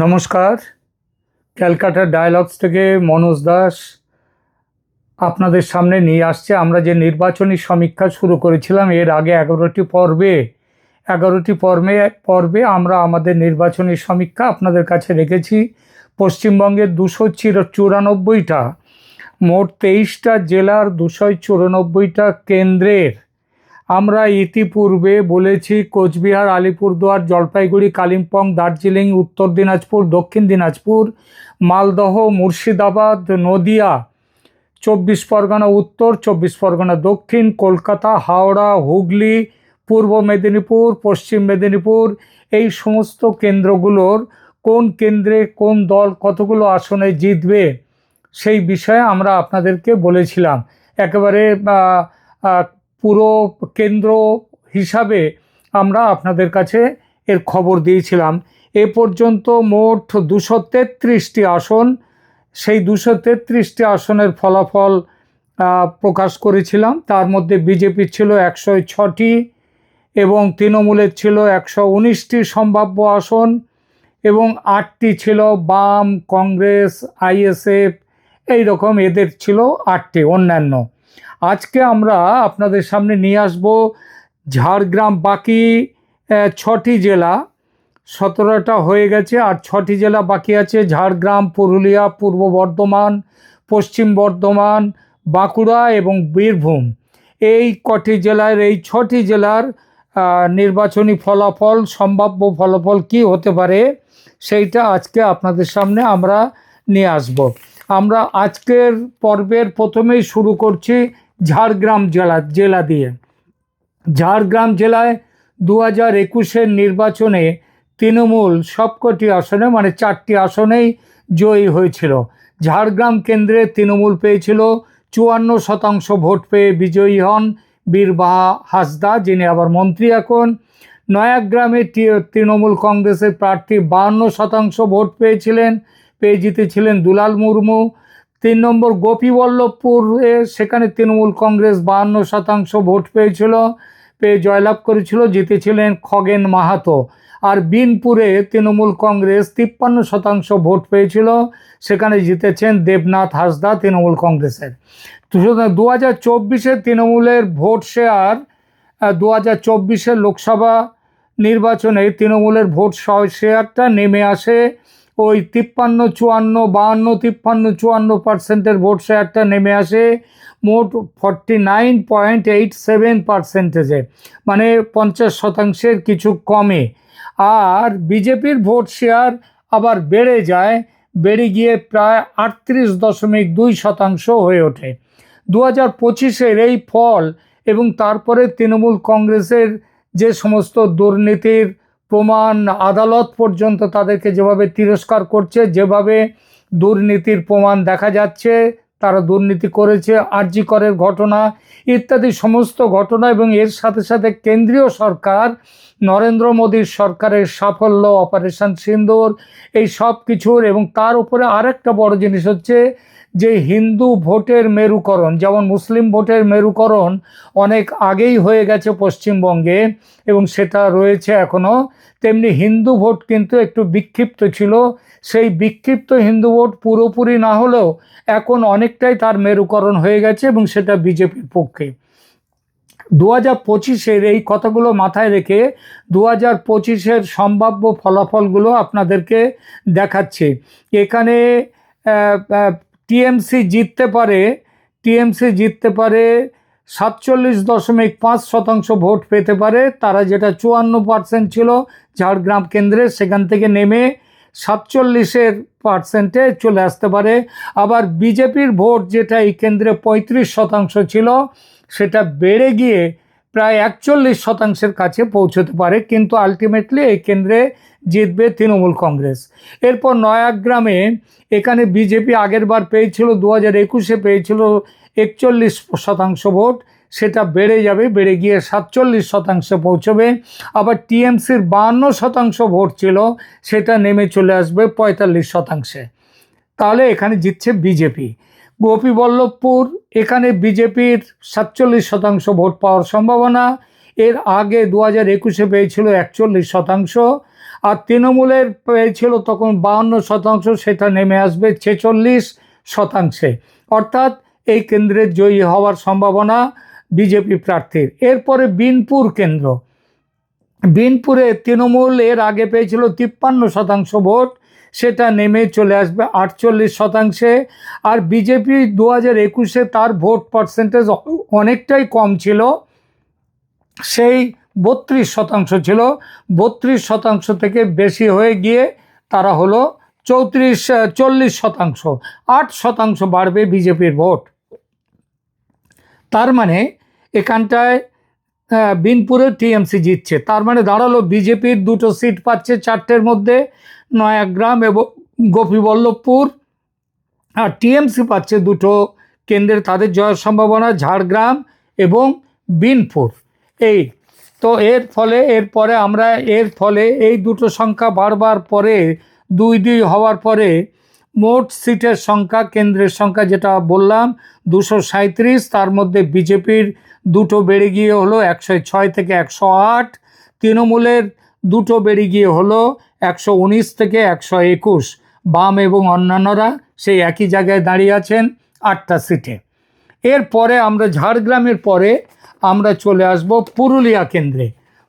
নমস্কার। ক্যালকাটা ডায়ালগস থেকে মনোজ দাস আপনাদের সামনে নিয়ে আসছে। আমরা যে নির্বাচনী সমীক্ষা শুরু করেছিলাম, এর আগে এগারোটি পর্বে এগারোটি পর্বে পর্বে আমরা আমাদের নির্বাচনী সমীক্ষা আপনাদের কাছে রেখেছি। পশ্চিমবঙ্গের দুশো চির, চুরানব্বইটা, মোট তেইশটা জেলার দুশো চুরানব্বইটা কেন্দ্রের আমরা ইতিপূর্বে বলেছি কোচবিহার, আলিপুরদুয়ার, জলপাইগুড়ি, কালিম্পং, দার্জিলিং, উত্তর দিনাজপুর, দক্ষিণ দিনাজপুর, মালদহ, মুর্শিদাবাদ, নদিয়া, চব্বিশ পরগনা উত্তর, চব্বিশ পরগনা দক্ষিণ, কলকাতা, হাওড়া, হুগলি, পূর্ব মেদিনীপুর, পশ্চিম মেদিনীপুর, এই সমস্ত কেন্দ্রগুলোর কোন কেন্দ্রে কোন দল কতগুলো আসনে জিতবে সেই বিষয়ে আমরা আপনাদেরকে বলেছিলাম। একেবারে পুরো কেন্দ্র হিসাবে আমরা আপনাদের কাছে এর খবর দিয়েছিলাম। এ পর্যন্ত মোট দুশো তেত্রিশটি আসন, সেই দুশো তেত্রিশটি আসনের ফলাফল প্রকাশ করেছিলাম। তার মধ্যে বিজেপির ছিল একশো ছটি এবং তৃণমূলের ছিল একশো উনিশটি সম্ভাব্য আসন এবং আটটি ছিল বাম, কংগ্রেস, আইএসএফ এই রকম এদের ছিল আটটি, অন্যান্য। আজকে আমরা আপনাদের সামনে নিয়ে আসব ঝাড়গ্রাম বাকি ছটি জেলা। সতেরোটা হয়ে গেছে আর ছটি জেলা বাকি আছে। ঝাড়গ্রাম, পুরুলিয়া, পূর্ব বর্ধমান, পশ্চিম বর্ধমান, বাঁকুড়া এবং বীরভূম। এই কটি জেলার, এই ছটি জেলার নির্বাচনী ফলাফল, সম্ভাব্য ফলাফল কি হতে পারে সেইটা আজকে আপনাদের সামনে আমরা নিয়ে আসব। আমরা আজকের পর্বের প্রথমেই শুরু করছি ঝাড়গ্রাম জেলা জেলা দিয়ে। ঝাড়গ্রাম জেলায় দু হাজার একুশের নির্বাচনে তৃণমূল সবকটি আসনে মানে চারটি আসনেই জয়ী হয়েছিল। ঝাড়গ্রাম কেন্দ্রে তৃণমূল পেয়েছিল চুয়ান্ন শতাংশ ভোট পেয়ে বিজয়ী হন বীরবাহা হাসদা, যিনি আবার মন্ত্রী এখন। নয়াগ্রামে তৃণমূল কংগ্রেসের প্রার্থী বাহান্ন শতাংশ ভোট পেয়েছিলেন, পেয়ে জিতেছিলেন দুলাল মুর্মু। তিন নম্বর গোপীবল্লভপুরে, সেখানে তৃণমূল কংগ্রেস বাহান্ন শতাংশ ভোট পেয়েছিল, পেয়ে জয়লাভ করেছিল, জিতেছিলেন খগেন মাহাতো। আর বিনপুরে তৃণমূল কংগ্রেস তিপ্পান্ন শতাংশ ভোট পেয়েছিল, সেখানে জিতেছেন দেবনাথ হাসদা তৃণমূল কংগ্রেসের। দু হাজার চব্বিশে তৃণমূলের ভোট শেয়ার দু হাজার চব্বিশের লোকসভা নির্বাচনে তৃণমূলের ভোট শেয়ারটা নেমে আসে ওই তিপ্পান্ন, চুয়ান্ন, বাহান্ন, তিপ্পান্ন, চুয়ান্ন পার্সেন্টের ভোট শেয়ারটা নেমে আসে। মোট forty nine point eight seven পার্সেন্টেজে মানে পঞ্চাশ শতাংশের কিছু কমে। আর বিজেপির ভোট শেয়ার আবার বেড়ে যায়, বেড়ে গিয়ে প্রায় আটত্রিশ দশমিক দুই শতাংশ হয়ে ওঠে। দু হাজার পঁচিশের এই ফল এবং তারপরে তৃণমূল কংগ্রেসের যে সমস্ত দুর্নীতির প্রমাণ আদালত পর্যন্ত তাদেরকে যেভাবে তিরস্কার করছে, যেভাবে দুর্নীতির প্রমাণ দেখা যাচ্ছে, তারা দুর্নীতি করেছে আরজি করের ঘটনা ইত্যাদি সমস্ত ঘটনা এবং এর সাথে সাথে কেন্দ্রীয় সরকার নরেন্দ্র মোদীর সরকারের সাফল্য অপারেশন সিন্দুর এই সব কিছুর এবং তার উপরে আরেকটা বড় জিনিস হচ্ছে যে হিন্দু ভোটের মেরুকরণ, যেমন মুসলিম ভোটের মেরুকরণ অনেক আগেই হয়ে গেছে পশ্চিমবঙ্গে এবং সেটা রয়েছে এখনও তেমনি হিন্দু ভোট কিন্তু একটু বিক্ষিপ্ত ছিল। সেই বিক্ষিপ্ত হিন্দু ভোট পুরোপুরি না হলেও এখন অনেকটাই তার মেরুকরণ হয়ে গেছে এবং সেটা বিজেপির পক্ষে। দু হাজার পঁচিশের এই কথাগুলো মাথায় রেখে দু হাজার পঁচিশের সম্ভাব্য ফলাফলগুলো আপনাদেরকে দেখাচ্ছি। এখানে টিএমসি জিততে পারে, টিএমসি জিততে পারে সাতচল্লিশ দশমিক পাঁচ শতাংশ ভোট পেতে পারে, তারা যেটা চুয়ান্ন পার্সেন্ট ছিল ঝাড়গ্রাম কেন্দ্রে, সেখান থেকে নেমে সাতচল্লিশের পার্সেন্টে চলে আসতে পারে। আবার বিজেপির ভোট যেটা এই কেন্দ্রে পঁয়ত্রিশ শতাংশ ছিল সেটা বেড়ে গিয়ে প্রায় একচল্লিশ শতাংশের কাছে পৌঁছতে পারে, কিন্তু আলটিমেটলি এই কেন্দ্রে জিতবে তৃণমূল কংগ্রেস। এরপর নয়াগ্রামে এখানে বিজেপি আগের বার পেয়েছিল দু হাজার একুশে পেয়েছিল একচল্লিশ শতাংশ ভোট, সেটা বেড়ে যাবে, বেড়ে গিয়ে সাতচল্লিশ শতাংশে পৌঁছবে। আবার টিএমসির বাহান্ন শতাংশ ভোট ছিল, সেটা নেমে চলে আসবে পঁয়তাল্লিশ শতাংশে। তাহলে এখানে জিতছে বিজেপি। গোপীবল্লভপুর, এখানে বিজেপির সাতচল্লিশ শতাংশ ভোট পাওয়ার সম্ভাবনা। এর আগে দু হাজার একুশে পেয়েছিল একচল্লিশ শতাংশ আর তৃণমূলের পেয়েছিল তখন বাহান্ন শতাংশ, সেটা নেমে আসবে ছেচল্লিশ শতাংশে। অর্থাৎ এই কেন্দ্রের জয়ী হওয়ার সম্ভাবনা বিজেপি প্রার্থীর। এরপরে বিনপুর কেন্দ্র। বিনপুরে তৃণমূল এর আগে পেয়েছিল তিপ্পান্ন শতাংশ ভোট সেটা নেমে চলে আসবে আটচল্লিশ শতাংশে। আর বিজেপি দু হাজার একুশে তার ভোট পার্সেন্টেজ অনেকটাই কম ছিল। সেই বত্রিশ শতাংশ ছিল। বত্রিশ শতাংশ থেকে বেশি হয়ে গিয়ে তারা হলো চৌত্রিশ, চল্লিশ শতাংশ। আট শতাংশ বাড়বে বিজেপির ভোট। তার মানে এখানটায় বিনপুরে টিএমসি জিতছে। তার মানে দাঁড়াল বিজেপির দুটো সিট পাচ্ছে চারটের মধ্যে। নয়াগ্রাম এবং গোপীবল্লভপুর। আর টিএমসি পাচ্ছে দুটো কেন্দ্রের, তাদের জয়ের সম্ভাবনা ঝাড়গ্রাম এবং বিনপুর। এই তো এর ফলে, এর পরে আমরা, এর ফলে এই দুটো সংখ্যা বারবার পরে, দুই দুই হওয়ার পরে মোট সিটের সংখ্যা, কেন্দ্রের সংখ্যা যেটা বললাম, দুশো সাঁত্রিশ তার মধ্যে বিজেপির দুটো বেড়ে গিয়ে হলো একশো ছয় থেকে একশো আট, তৃণমূলের দুটো বেড়ে গিয়ে হলো একশো উনিশ থেকে একশো একুশ। বাম এবং অন্যান্যরা সেই একই জায়গায় দাঁড়িয়ে আছেন আটটা সিটে। এরপরে আমরা ঝাড়গ্রামের পরে আমরা চলে আসব পুরুলিয়া কেন্দ্রে।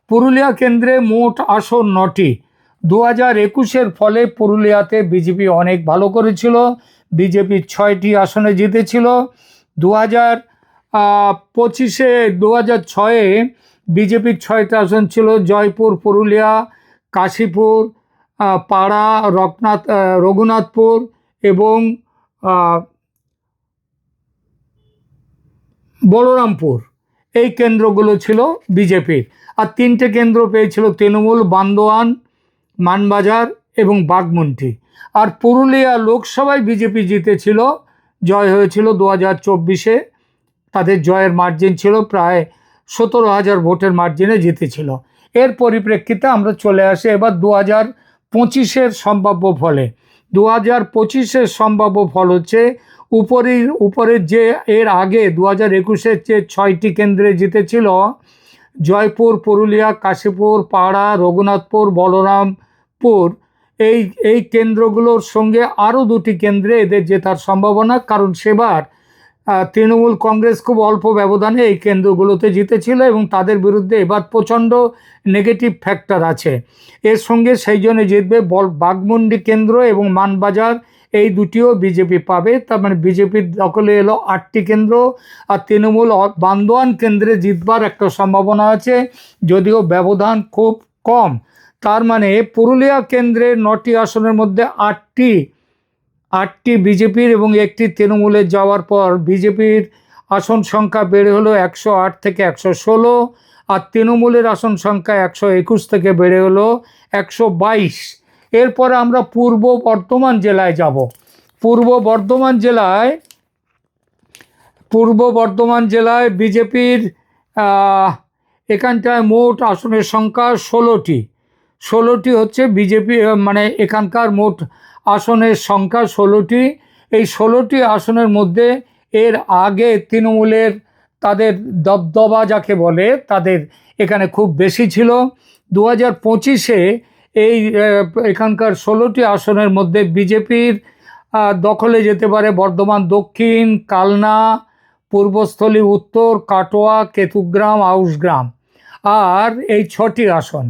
পুরুলিয়া কেন্দ্রে মোট আসন নটি। দু হাজার একুশের ফলে পুরুলিয়াতে বিজেপি অনেক ভালো করেছিল। বিজেপি ছয়টি আসনে জিতেছিল। দু হাজার পঁচিশে দু হাজার ছয়ে বিজেপির ছয়টা আসন ছিল জয়পুর, পুরুলিয়া, কাশীপুর পাড়া রঘুনাথ আহ, রঘুনাথপুর এবং বলরামপুর। এই কেন্দ্রগুলো ছিল বিজেপির। আর তিনটে কেন্দ্র পেয়েছিল তৃণমূল বান্দোয়ান মানবাজার এবং বাগমুন্টি আর পুরুলিয়া লোকসভায় বিজেপি জিতেছিল জয় হয়েছিল দু হাজার চব্বিশে। তাদের জয়ের মার্জিন ছিল প্রায় সতেরো হাজার ভোটের মার্জিনে জিতেছিল। এর পরিপ্রেক্ষিতে আমরা চলে আসি এবার দু হাজার পঁচিশের সম্ভাব্য ফলে। দু হাজার পঁচিশের সম্ভাব্য ফল হচ্ছে উপরের উপরের যে এর আগে দু হাজার একুশের যে ছয়টি কেন্দ্রে জিতেছিল, জয়পুর, পুরুলিয়া, কাশীপুর, পাড়া, রঘুনাথপুর, বলরামপুর, এই এই কেন্দ্রগুলোর সঙ্গে আরও দুটি কেন্দ্রে এদের জেতার সম্ভাবনা। কারণ সেবার তৃণমূল কংগ্রেস খুব অল্প ব্যবধানে এই কেন্দ্রগুলোতে জিতেছিল এবং তাদের বিরুদ্ধে এবার প্রচণ্ড নেগেটিভ ফ্যাক্টর আছে। এর সঙ্গে সেই জন্য জিতবে বল বাগমুন্ডি কেন্দ্র এবং মানবাজার। এই দুটিও বিজেপি পাবে। তার মানে বিজেপির দখলে এলো আটটি কেন্দ্র আর তৃণমূল বান্দোয়ান কেন্দ্রে জিতবার একটা সম্ভাবনা আছে, যদিও ব্যবধান খুব কম। তার মানে পুরুলিয়া কেন্দ্রের নটি আসনের মধ্যে আটটি আটটি বিজেপির এবং একটি তৃণমূলের যাওয়ার পর বিজেপির আসন সংখ্যা বেড়ে হলো একশো আট থেকে একশো ষোলো আর তৃণমূলের আসন সংখ্যা একশো একুশ থেকে বেড়ে হলো একশো বাইশ। এরপরে আমরা পূর্ব বর্ধমান জেলায় যাব। পূর্ব বর্ধমান জেলায়, পূর্ব বর্ধমান জেলায় বিজেপির এখানটায় মোট আসনের সংখ্যা ষোলোটি। ষোলোটি হচ্ছে বিজেপি মানে এখানকার মোট আসনের সংখ্যা ষোলোটি। এই ষোলোটি আসনের মধ্যে এর আগে তৃণমূলের তাদের দবদবা যাকে বলে, তাদের এখানে খুব বেশি ছিল। দু হাজার পঁচিশে এই এখানকার ষোলোটি আসনের মধ্যে বিজেপির দখলে যেতে পারে বর্ধমান, দক্ষিণ, কালনা, পূর্বস্থলী, উত্তর, কাটোয়া, কেতুগ্রাম আউসগ্রাম আর এই ছটি আসন।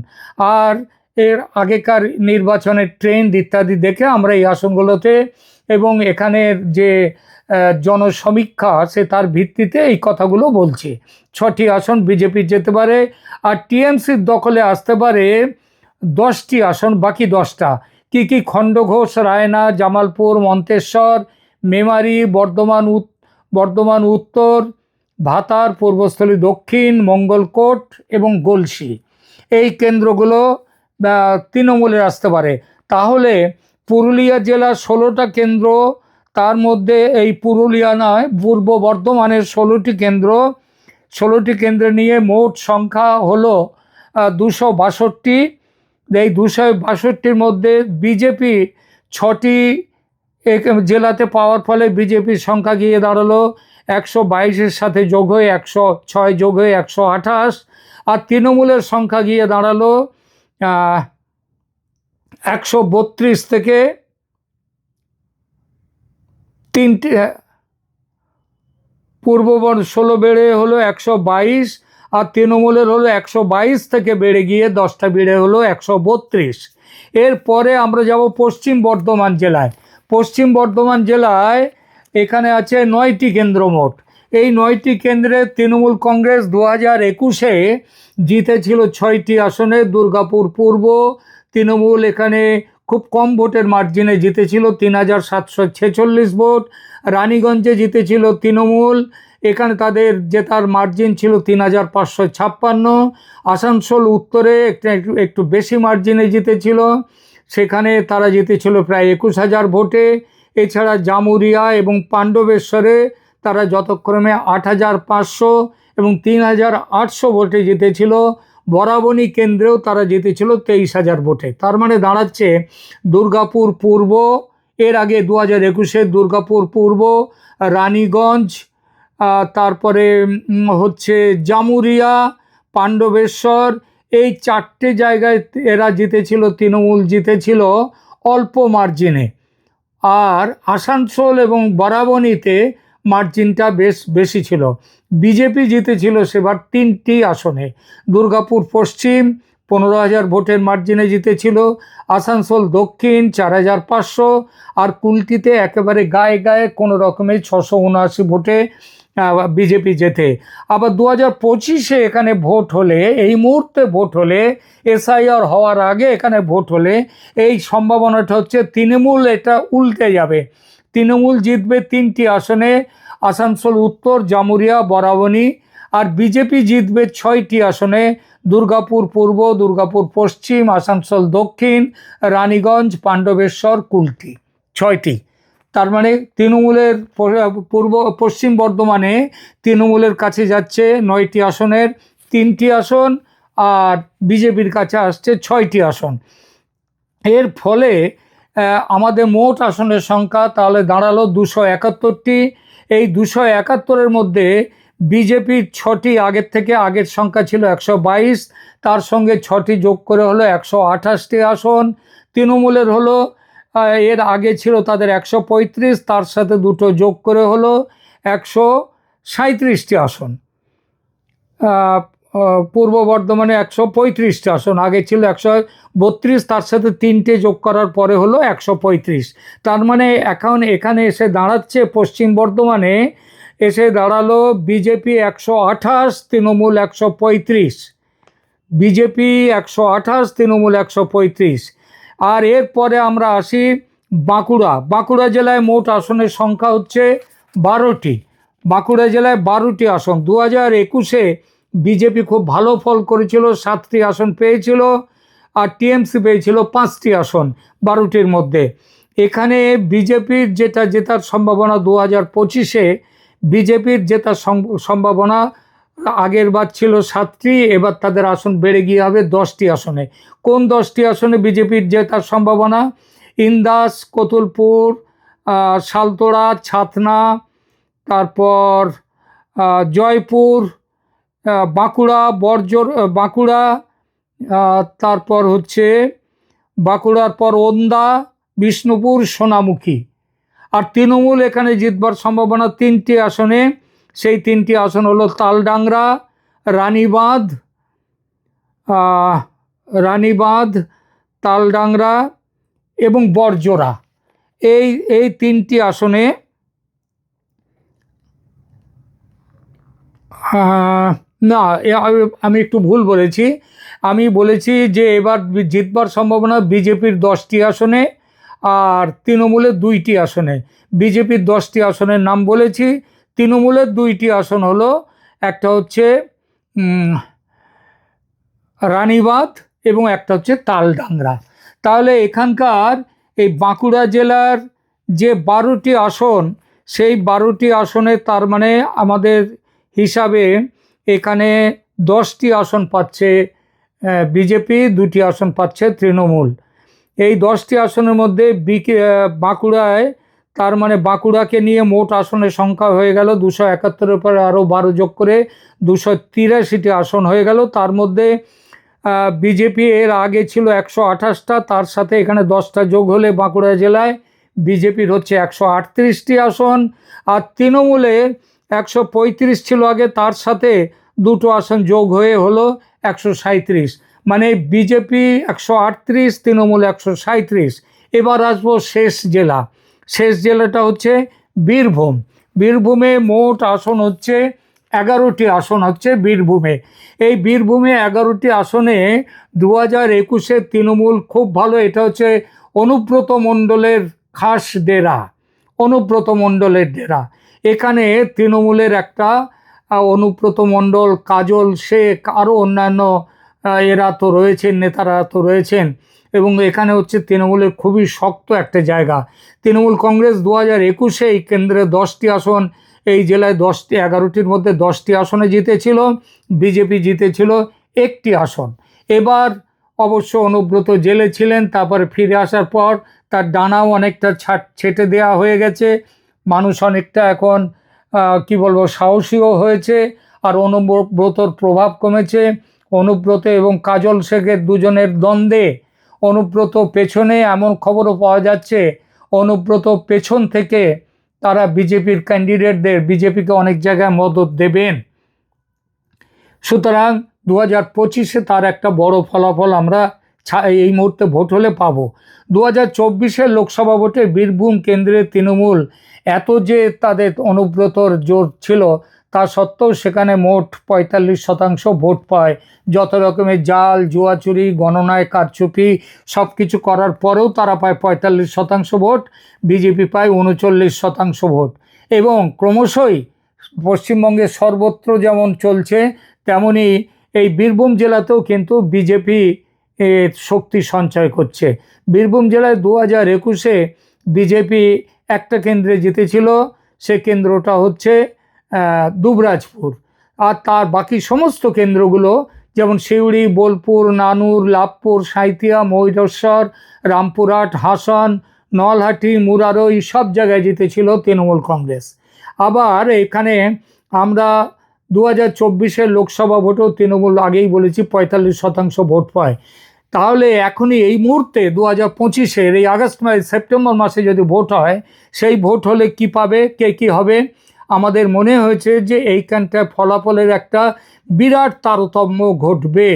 আর এর আগেকার নির্বাচনের ট্রেন্ড ইত্যাদি দেখে আমরা এই আসনগুলোতে এবং এখানের যে জনসমীক্ষা আছে তার ভিত্তিতে এই কথাগুলো বলছি। ছটি আসন বিজেপি যেতে পারে আর টিএমসির দখলে আসতে পারে দশটি আসন, বাকি দশটা। কি কি খণ্ডঘোষ রায়না, জামালপুর, মন্তেশ্বর, মেমারি, বর্ধমান বর্ধমান উত্তর, ভাতার, পূর্বস্থলী দক্ষিণ, মঙ্গলকোট এবং গলসি এই কেন্দ্রগুলো আহ, তৃণমূলের আসতে পারে। তাহলে পুরুলিয়া জেলার ষোলোটা কেন্দ্র তার মধ্যে এই পুরুলিয়া নয় পূর্ব বর্ধমানের ষোলোটি কেন্দ্র। ষোলোটি কেন্দ্র নিয়ে মোট সংখ্যা হলো দুশো বাষট্টি। এই দুশো বাষট্টির মধ্যে বিজেপি ছটি জেলাতে পাওয়ার ফলে বিজেপির সংখ্যা গিয়ে দাঁড়াল। একশো বাইশের সাথে যোগ হয়ে একশো ছয় যোগ হয়ে একশো আঠাশ। আর তৃণমূলের সংখ্যা গিয়ে দাঁড়াল একশো বত্রিশ থেকে তিনটে পূর্ববর্ণ ষোলো বেড়ে হলো একশো বাইশ আর তৃণমূলের হলো একশো বাইশ থেকে বেড়ে গিয়ে দশটা বেড়ে হলো একশো বত্রিশ। এরপরে আমরা যাব পশ্চিম বর্ধমান জেলায়। পশ্চিম বর্ধমান জেলায় এখানে আছে নয়টি কেন্দ্র মোট। এই নয়টি কেন্দ্রে তৃণমূল কংগ্রেস দু হাজার একুশে জিতেছিল ছয়টি আসনে। দুর্গাপুর পূর্ব তৃণমূল এখানে খুব কম ভোটের মার্জিনে জিতেছিল তিন হাজার সাতশো ছেচল্লিশ ভোট। রানীগঞ্জে জিতেছিল তৃণমূল, এখানে তাদের জেতার মার্জিন ছিল তিন হাজার পাঁচশো ছাপ্পান্ন। আসানসোল উত্তরে একটু, একটু- বেশি মার্জিনে জিতেছিল, সেখানে তারা জিতেছিল প্রায় একুশ হাজার ভোটে। এছাড়া জামুরিয়া এবং পাণ্ডবেশ্বরে তারা যতক্রমে আট হাজার পাঁচশো এবং তিন হাজার আটশো ভোটে জিতেছিল। বরাবনী কেন্দ্রেও তারা জিতেছিল তেইশ হাজার ভোটে। তার মানে দাঁড়াচ্ছে দুর্গাপুর পূর্ব, এর আগে দু হাজার একুশে দুর্গাপুর পূর্ব, রানীগঞ্জ তারপরে হচ্ছে জামুরিয়া, পাণ্ডবেশ্বর, এই চারটে জায়গায় এরা জিতেছিল, তৃণমূল জিতেছিল অল্প মার্জিনে। আর আসানসোল এবং বরাবনীতে মার্জিনটা বেশ বেশি ছিল। বিজেপি জিতেছিল সেবার তিনটি আসনে। দুর্গাপুর পশ্চিম পনেরো হাজার ভোটের মার্জিনে জিতেছিল, আসানসোল দক্ষিণ চার হাজার পাঁচশো, আর কুলটিতে একেবারে গায়ে গায়ে কোনো রকমের ছশো উনআশি ভোটে বিজেপি জেতে। আবার দু হাজার পঁচিশে এখানে ভোট হলে, এই মুহূর্তে ভোট হলে, এসআইআর হওয়ার আগে এখানে ভোট হলে, এই সম্ভাবনাটা হচ্ছে তৃণমূল এটা উল্টে যাবে। তৃণমূল জিতবে তিনটি আসনে, আসানসোল, উত্তর, জামুরিয়া বরাবনী আর বিজেপি জিতবে ছয়টি আসনে, দুর্গাপুর পূর্ব, দুর্গাপুর পশ্চিম, আসানসোল দক্ষিণ, রানীগঞ্জ, পাণ্ডবেশ্বর, কুলটি। ছয়টি। তার মানে তৃণমূলের পূর্ব, পশ্চিম বর্ধমানে তৃণমূলের কাছে যাচ্ছে নয়টি আসনের, তিনটি আসন আর বিজেপির কাছে আসছে ছয়টি আসন। এর ফলে আমাদের মোট আসনের সংখ্যা তাহলে দাঁড়াল দুশো একাত্তরটি। এই দুশো একাত্তরের মধ্যে বিজেপির ছটি আগের থেকে আগের সংখ্যা ছিল একশো বাইশ, তার সঙ্গে ছটি যোগ করে হলো একশো আঠাশটি আসন। তৃণমূলের হলো এর আগে ছিল তাদের একশো পঁয়ত্রিশ, তার সাথে দুটো যোগ করে হলো একশো সাঁত্রিশটি আসন। পূর্ব বর্ধমানে একশো পঁয়ত্রিশটি আসন, আগে ছিল একশো বত্রিশ, তার সাথে তিনটে যোগ করার পরে হলো একশো পঁয়ত্রিশ। তার মানে এখন এখানে এসে দাঁড়াচ্ছে পশ্চিম বর্ধমানে, এসে দাঁড়াল বিজেপি একশো আঠাশ, তৃণমূল একশো পঁয়ত্রিশ। বিজেপি একশো আঠাশ, তৃণমূল একশো পঁয়ত্রিশ। আর এরপরে আমরা আসি বাঁকুড়া। বাঁকুড়া জেলায় মোট আসনের সংখ্যা হচ্ছে বারোটি। বাঁকুড়া জেলায় বারোটি আসন। দু হাজার একুশে বিজেপি খুব ভালো ফল করেছিল, সাতটি আসন পেয়েছিল আর টিএমসি পেয়েছিল পাঁচটি আসন বারোটির মধ্যে। এখানে বিজেপির যেটা জেতার সম্ভাবনা দু হাজার পঁচিশে, বিজেপির জেতার সম্ভাবনা আগের বার ছিল সাতটি, এবার তাদের আসন বেড়ে গিয়ে হবে দশটি আসনে। কোন দশটি আসনে বিজেপির জেতার সম্ভাবনা? ইন্দাস, কতুলপুর শালতোড়া, ছাতনা, তারপর জয়পুর বাঁকুড়া বর্জর বাঁকুড়া তারপর হচ্ছে বাঁকুড়ার পর ওন্দা, বিষ্ণুপুর, সোনামুখী। আর তৃণমূল এখানে জিতবার সম্ভাবনা তিনটি আসনে। সেই তিনটি আসন হলো তালডাংরা, রানীবাঁধ রানীবাঁধ, তালডাংরা এবং বরজোড়া এই এই তিনটি আসনে না আমি- একটু ভুল বলেছি। আমি বলেছি যে এবার জিতবার সম্ভাবনা বিজেপির দশটি আসনে আর তৃণমূলের দুইটি আসনে। বিজেপির দশটি আসনের নাম বলেছি তৃণমূলের দুইটি আসন হলো, একটা হচ্ছে রানীবাঁধ এবং একটা হচ্ছে তালডাংরা। তাহলে এখানকার এই বাঁকুড়া জেলার যে বারোটি আসন, সেই বারোটি আসনে তার মানে আমাদের হিসাবে এখানে দশটি আসন পাচ্ছে বিজেপি, দুটি আসন পাচ্ছে তৃণমূল। এই দশটি আসনের মধ্যে বিকে বাঁকুড়ায়, তার মানে বাঁকুড়াকে নিয়ে মোট আসনের সংখ্যা হয়ে গেল দুশো একাত্তরের পরে আরও বারো যোগ করে দুশো তিরাশিটি আসন হয়ে গেল। তার মধ্যে বিজেপি এর আগে ছিল একশো আঠাশটা, তার সাথে এখানে দশটা যোগ হলে বাঁকুড়া জেলায় বিজেপির হচ্ছে একশো আটত্রিশটি আসন। আর তৃণমূলের একশো পঁয়ত্রিশ ছিল আগে, তার সাথে দুটো আসন যোগ হয়ে হলো একশো মানে বিজেপি একশো আটত্রিশ, তৃণমূল একশো সাঁত্রিশ এবার আসব শেষ জেলা। শেষ জেলাটা হচ্ছে বীরভূম। বীরভূমে মোট আসন হচ্ছে এগারোটি আসন হচ্ছে বীরভূমে। এই বীরভূমে এগারোটি আসনে দু হাজার একুশে তৃণমূল খুব ভালো, এটা হচ্ছে অনুব্রত মণ্ডলের খাস ডেরা। অনুব্রত মণ্ডলের ডেরা। এখানে তৃণমূলের একটা অনুব্রত মণ্ডল, কাজল শেখ, আরও অন্যান্য এরা তো রয়েছেন, নেতারা তো রয়েছেন। এবং এখানে হচ্ছে তৃণমূলের খুবই শক্ত একটা জায়গা। তৃণমূল কংগ্রেস দু হাজার একুশে এই কেন্দ্রে দশটি আসন, এই জেলায় দশটি, এগারোটির মধ্যে দশটি আসনে জিতেছিল, বিজেপি জিতেছিল একটি আসন। এবার অবশ্য অনুব্রত জেলে ছিলেন, তারপরে ফিরে আসার পর তার ডানাও অনেকটা ছাট, ছেটে দেওয়া হয়ে গেছে। মানুষ অনেকটা এখন কি বলব, সাহসীও হয়েছে, আর অনুব্রতর প্রভাব কমেছে। অনুব্রত এবং কাজল শেখের দুজনের দ্বন্দ্বে অনুব্রত পেছনে এমন খবরও পাওয়া যাচ্ছে। অনুব্রত পেছন থেকে তারা বিজেপির ক্যান্ডিডেটদের, বিজেপিকে অনেক জায়গায় মদত দেবেন। সুতরাং দু হাজার পঁচিশে তার একটা বড় ফলাফল আমরা এই মুহূর্তে ভোট হলে পাব। দু হাজার চব্বিশের লোকসভা ভোটে বীরভূম কেন্দ্রের তৃণমূল, এত যে তাদের অনুব্রতর জোর ছিল, তা সত্ত্বেও সেখানে মোট পঁয়তাল্লিশ শতাংশ ভোট পায়। যত রকমের জাল, জুয়াচুরি, গণনায় কারচুপি সব কিছু করার পরেও তারা পায় পঁয়তাল্লিশ শতাংশ ভোট, বিজেপি পায় উনচল্লিশ শতাংশ ভোট। এবং ক্রমশই পশ্চিমবঙ্গে সর্বত্র যেমন চলছে, তেমনি এই বীরভূম জেলাতেও কিন্তু বিজেপি শক্তি সঞ্চয় করছে। বীরভূম জেলায় দু হাজার একুশে বিজেপি একটা কেন্দ্রে জিতেছিল, সে কেন্দ্রটা হচ্ছে দুবরাজপুর। আর তার বাকি সমস্ত কেন্দ্রগুলো যেমন সিউড়ি, বোলপুর, নানুর, লাভপুর সাঁইতিয়া ময়ূরেশ্বর রামপুরহাট, হাসন, নলহাটি, মুরারই সব জায়গায় জিতেছিল তৃণমূল কংগ্রেস। আবার এখানে আমরা দু হাজার লোকসভা ভোটেও তৃণমূল আগেই বলেছি পঁয়তাল্লিশ শতাংশ ভোট পায়। তাহলে এখনই এই মুহূর্তে দু হাজার পঁচিশের এই আগস্ট মাস, সেপ্টেম্বর মাসে যদি ভোট হয়, সেই ভোট হলে কি পাবে, কে কি হবে? আমাদের মনে হয়েছে যে এইখানটায় ফলাফলের একটা বিরাট তারতম্য ঘটবে,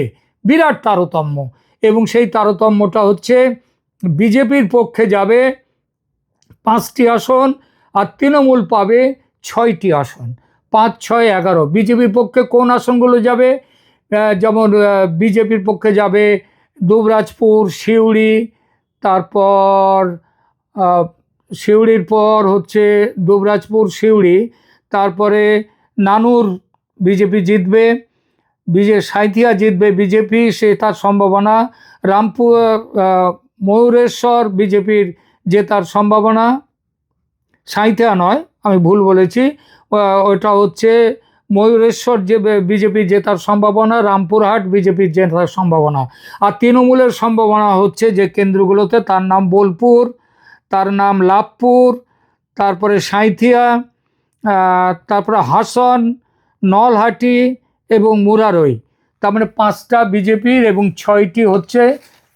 বিরাট তারতম্য। এবং সেই তারতম্যটা হচ্ছে বিজেপির পক্ষে যাবে পাঁচটি আসন আর তৃণমূল পাবে ছয়টি আসন। পাঁচ, ছয়, এগারো। বিজেপির পক্ষে কোন আসনগুলো যাবে? যেমন বিজেপির পক্ষে যাবে দুবরাজপুর সিউড়ি তারপর আহ, সিউড়ির পর হচ্ছে দুবরাজপুর সিউড়ি তারপরে নানুর বিজেপি জিতবে বিজে সাঁইথিয়া জিতবে বিজেপি সে তার সম্ভাবনা রামপুর ময়ূরেশ্বর বিজেপির জেতার সম্ভাবনা সাঁইথিয়া নয় আমি ভুল বলেছি ওটা হচ্ছে ময়ূরেশ্বর যে বিজেপি জেতার সম্ভাবনা, রামপুরহাট বিজেপির জেতার সম্ভাবনা। আর তৃণমূলের সম্ভাবনা হচ্ছে যে কেন্দ্রগুলোতে তার নাম বোলপুর, তার নাম লাভপুর, তারপরে সাঁইথিয়া তারপরে হাসন, নলহাটি এবং মুরারই। তার মানে পাঁচটা বিজেপির এবং ছয়টি হচ্ছে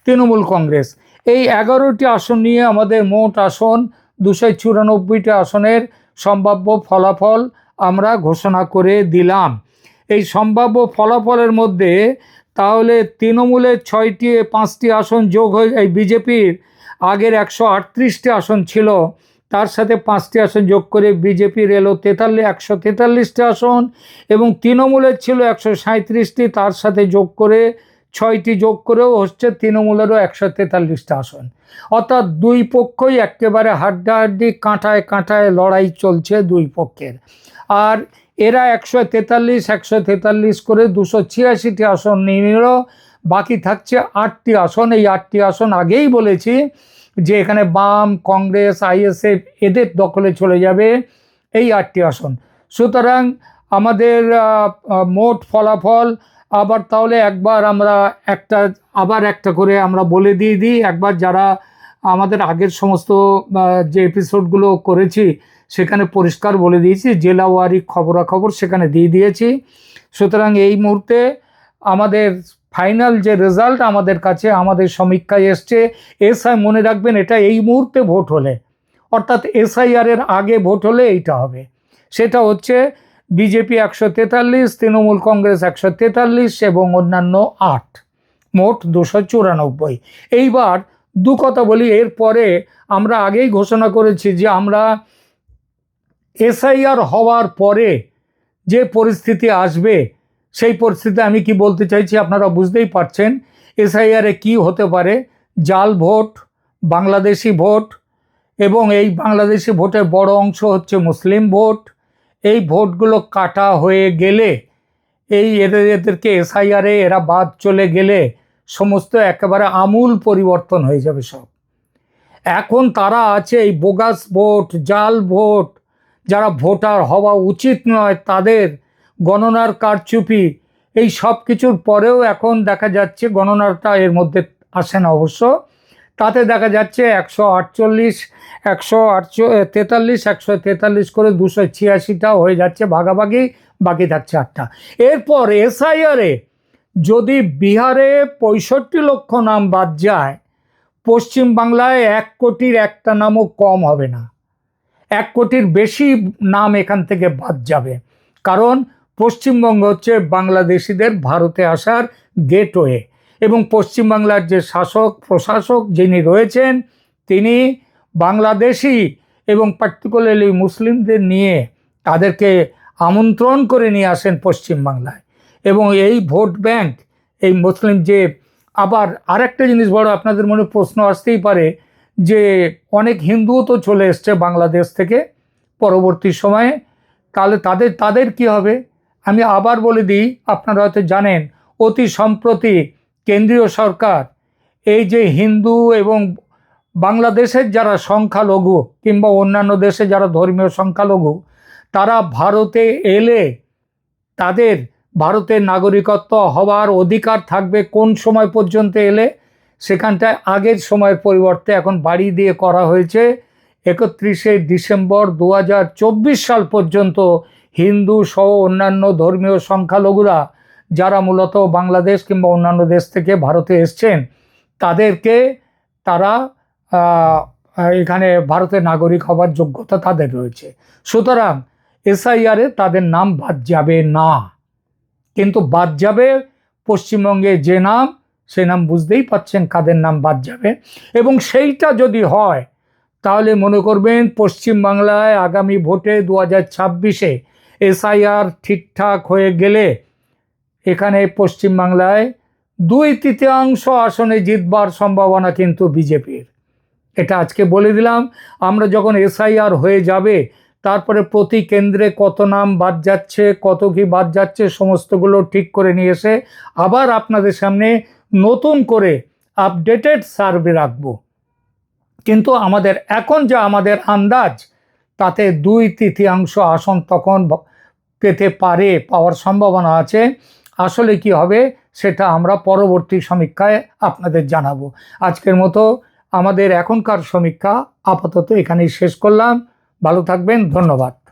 তৃণমূল কংগ্রেস। এই এগারোটি আসন নিয়ে আমাদের মোট আসন দুশো চুরানব্বইটি আসনের সম্ভাব্য ফলাফল আমরা ঘোষণা করে দিলাম। এই সম্ভাব্য ফলাফলের মধ্যে তাহলে তৃণমূলের ছয়টি, পাঁচটি আসন যোগ হয়ে, এই বিজেপির আগের একশো আটত্রিশটি আসন ছিল, তার সাথে পাঁচটি আসন যোগ করে বিজেপির এলো তেতাল্লিশ একশো তেতাল্লিশটি আসন এবং তৃণমূলের ছিল একশো সাঁত্রিশটি তার সাথে যোগ করে ছয়টি যোগ করেও হচ্ছে তৃণমূলেরও একশো তেতাল্লিশটা আসন। অর্থাৎ দুই পক্ষই একেবারে হাড্ডাহাড্ডি, কাঁটায় কাঁটায় লড়াই চলছে দুই পক্ষের। আর এরা একশো তেতাল্লিশ একশো তেতাল্লিশ করে দুশো ছিয়াশিটি আসন নিয়ে নিল। বাকি থাকছে আটটি আসন। এই আটটি আসন আগেই বলেছি যে এখানে বাম, কংগ্রেস, আইএসএফ এদের দখলে চলে যাবে এই আটটি আসন। সুতরাং আমাদের মোট ফলাফল আবার তাহলে একবার আমরা একটা, আবার একটা করে আমরা বলে দিয়ে দিই। একবার যারা আমাদের আগের সমস্ত যে এপিসোডগুলো করেছি সেখানে পরিষ্কার বলে দিয়েছি জেলাওয়ারি খবরাখবর সেখানে দিয়ে দিয়েছি। সুতরাং এই মুহূর্তে আমাদের ফাইনাল যে রেজাল্ট আমাদের কাছে, আমাদের সমীক্ষায় এসছে, এসআই মনে রাখবেন এটা এই মুহূর্তে ভোট হলে, অর্থাৎ এসআইআর এর আগে ভোট হলে এইটা হবে। সেটা হচ্ছে বিজেপি একশো তেতাল্লিশ, তৃণমূল কংগ্রেস একশো তেতাল্লিশ এবং অন্যান্য আট। মোট দুশো চুরানব্বই। এইবার দু কথা বলি, এরপরে আমরা আগেই ঘোষণা করেছি যে আমরা এসআইআর হওয়ার পরে যে পরিস্থিতি আসবে, সেই পরিস্থিতি আমি কি বলতে চাইছি আপনারা বুঝতেই পারছেন, এসআইআরে কি হতে পারে? জাল ভোট, বাংলাদেশি ভোট এবং এই বাংলাদেশি ভোটের বড় অংশ হচ্ছে মুসলিম ভোট। এই ভোটগুলো কাটা হয়ে গেলে, এই এদের, এদেরকে এসআইআরে এরা বাদ চলে গেলে সমস্ত একেবারে আমূল পরিবর্তন হয়ে যাবে সব। এখন তারা আছে এই বোগাস ভোট, জাল ভোট যারা ভোটার হওয়া উচিত নয়, তাদের গণনার কারচুপি, এই সব কিছুর পরেও এখন দেখা যাচ্ছে গণনাটা এর মধ্যে আসে না অবশ্য। তাতে দেখা যাচ্ছে একশো আটচল্লিশ, একশো আটচো তেতাল্লিশ, একশো তেতাল্লিশ করে দুশো ছিয়াশিটা হয়ে যাচ্ছে ভাগাভাগি, বাকি থাকছে আটটা। এরপর এসআইআরে যদি বিহারে পঁয়ষট্টি লক্ষ নাম বাদ যায় পশ্চিম বাংলায় এক কোটির একটা নামও কম হবে না। এক কোটির বেশি নাম এখান থেকে বাদ যাবে। কারণ পশ্চিমবঙ্গ হচ্ছে বাংলাদেশিদের ভারতে আসার গেটওয়ে এবং পশ্চিমবাংলার যে শাসক, প্রশাসক যিনি রয়েছেন, তিনি বাংলাদেশি এবং পার্টিকুলারলি মুসলিমদের নিয়ে তাদেরকে আমন্ত্রণ করে নিয়ে আসেন পশ্চিমবাংলায়। এবং এই ভোট ব্যাংক, এই মুসলিম যে, আবার আরেকটা জিনিস বড়, আপনাদের মনে প্রশ্ন আসতেই পারে যে অনেক হিন্দুও তো চলে এসছে বাংলাদেশ থেকে পরবর্তী সময়ে। তাহলে তাদের তাদের কি হবে? আমি আবার বলে দিই, আপনারা হয়তো জানেন, অতি সম্প্রতি কেন্দ্রীয় সরকার এই যে হিন্দু এবং বাংলাদেশের যারা সংখ্যালঘু কিংবা অন্যান্য দেশে যারা ধর্মীয় সংখ্যালঘু, তারা ভারতে এলে তাদের, ভারতের নাগরিকত্ব হওয়ার অধিকার থাকবে কোন সময় পর্যন্ত এলে? সেখানটায় আগের সময়ের পরিবর্তে এখন বাড়ি দিয়ে করা হয়েছে। একত্রিশে ডিসেম্বর দু হাজার চব্বিশ সাল পর্যন্ত হিন্দু সহ অন্যান্য ধর্মীয় সংখ্যালঘুরা, যারা মূলত বাংলাদেশ কিংবা অন্যান্য দেশ থেকে ভারতে এসছেন, তাদেরকে তারা এখানে ভারতের নাগরিক হবার যোগ্যতা তাদের রয়েছে। সুতরাং এসআইআরে তাদের নাম বাদ যাবে না। কিন্তু বাদ যাবে পশ্চিমবঙ্গে যে নাম সে নাম বুঝতেই পাচ্ছেন কাদের নাম বাদ যাবে। এবং সেইটা যদি হয়, তাহলে মনে করবেন পশ্চিমবাংলায় আগামী ভোটে দু হাজার ছাব্বিশে এসআইআর ঠিকঠাক হয়ে গেলে এখানে পশ্চিমবাংলায় দুই তৃতীয়াংশ আসনে জিতবার সম্ভাবনা কিন্তু বিজেপির। এটা আজকে বলে দিলাম, আমরা যখন এসআইআর হয়ে যাবে, তারপরে প্রতি কেন্দ্রে কত নাম বাদ যাচ্ছে, কত কি বাদ যাচ্ছে, সমস্তগুলো ঠিক করে নিয়ে এসে আবার আপনাদের সামনে নতুন করে আপডেটেড সার্ভে রাখব। কিন্তু আমাদের এখন যা আমাদের আন্দাজ, তাতে দুই তৃতীয়াংশ আসন তখন পেতে পারে, পাওয়ার সম্ভাবনা আছে। আসলে কি হবে সেটা আমরা পরবর্তী সমীক্ষায় আপনাদের জানাব। আজকের মতো আমাদের এখনকার সমীক্ষা আপাতত এখানেই শেষ করলাম। ভালো থাকবেন, ধন্যবাদ।